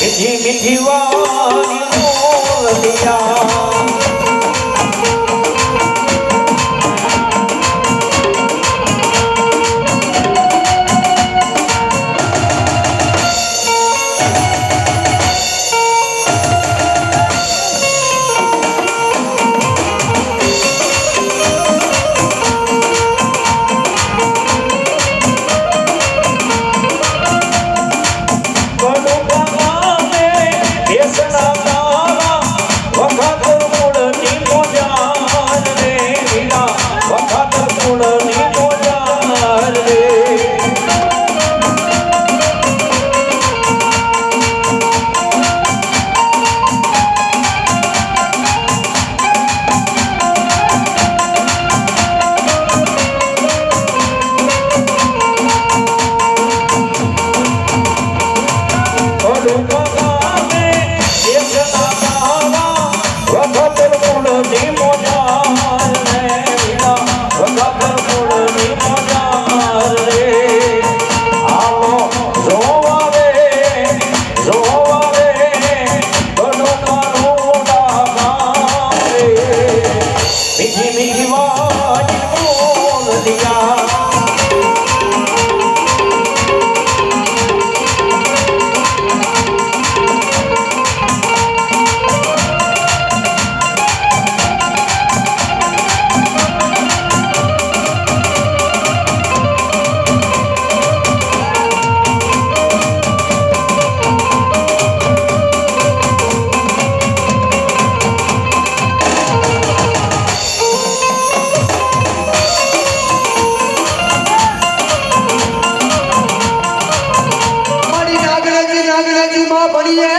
મીઠી મીઠી दिया માં ભણીએ.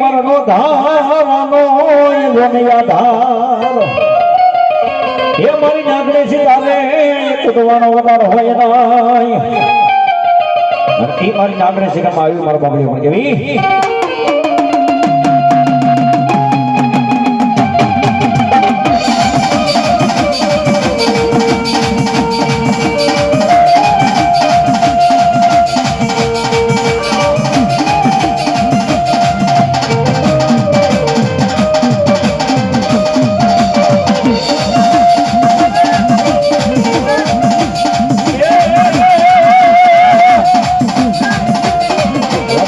મરનો ધાવાનો ધાર. એ મારી નાગણી સીતાને કૂદવાનો વધાર હોય નાય મારી નાગણી સીતામાં આવ્યું